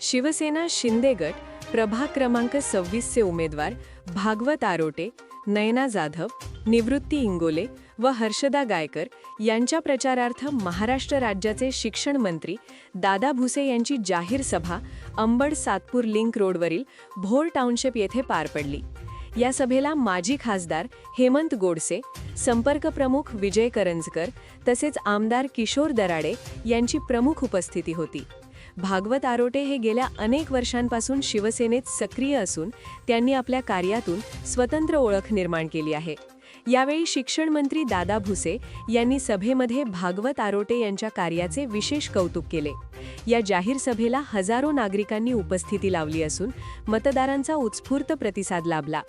शिवसेना शिंदे गट प्रभाग क्रमांक सव्वीसचे उमेदवार भागवत आरोटे नयना जाधव निवृत्ती इंगोले व हर्षदा गायकर यांच्या प्रचारार्थ महाराष्ट्र राज्याचे शिक्षण मंत्री दादा भुसे यांची जाहीर सभा अंबड सातपूर लिंक रोडवरील भोर टाउनशिप येथे पार पडली. या सभेला माजी खासदार हेमंत गोडसे संपर्क प्रमुख विजय करंजकर तसेच आमदार किशोर दराडे यांची प्रमुख उपस्थिती होती. भागवत आरोटे हे गेल्या अनेक वर्षांपासून शिवसेनेत सक्रिय असून त्यांनी आपल्या कार्यातून स्वतंत्र ओळख निर्माण केली आहे. यावेळी शिक्षण मंत्री दादा भुसे यांनी सभेमध्ये भागवत आरोटे यांच्या कार्याचे विशेष कौतुक केले. या जाहीर सभेला हजारो नागरिकांनी उपस्थिती लावली असून मतदारांचा उत्स्फूर्त प्रतिसाद लाभला.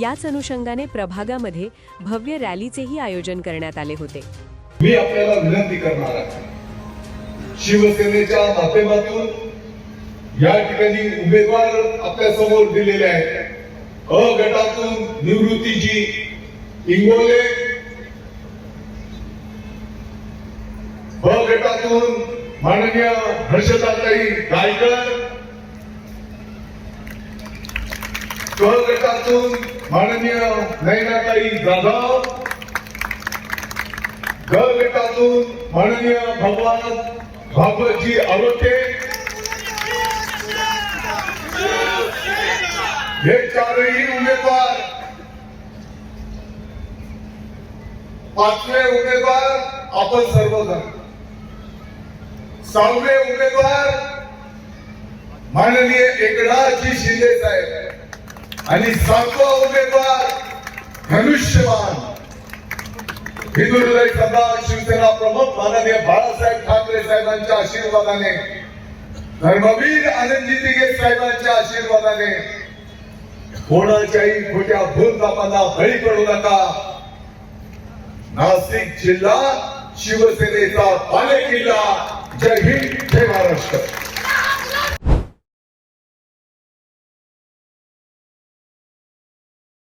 याच अनुषंगाने प्रभागामध्ये भव्य रॅलीचेही आयोजन करण्यात आले होते. मी आपल्याला विनंती करणार आहे. शिवसेनेच्या माध्यमातून या ठिकाणी उमेदवार आपल्यासमोर दिलेले आहेत. अ गटातून निवृत्तीजी इंगोले ब गटातून माननीय हर्षदाताई गायकर क गटातून माननीय नयनाताई जाधव ग गटातून माननीय भगवान भागवतजी आरोटे हे चारही उमेदवार पाचवे उमेदवार आपण सर्वजण. सहावे उमेदवार माननीय एकनाथजी शिंदे साहेब. आणि सातवा उमेदवार धनुष्यवान. हिंदुहृदय सरदार शिवसेना प्रमुख माननीय बाळासाहेब ठाकरे साहेबांच्या आशीर्वादाने. धर्मवीर आनंदजी दिगे साहेबांच्या आशीर्वादाने. कोणाच्याही खोट्या भूलतापांना बळी पडू नका. नाशिक जिल्हा शिवसेनेचा बालेकिल्ला जय हिंद.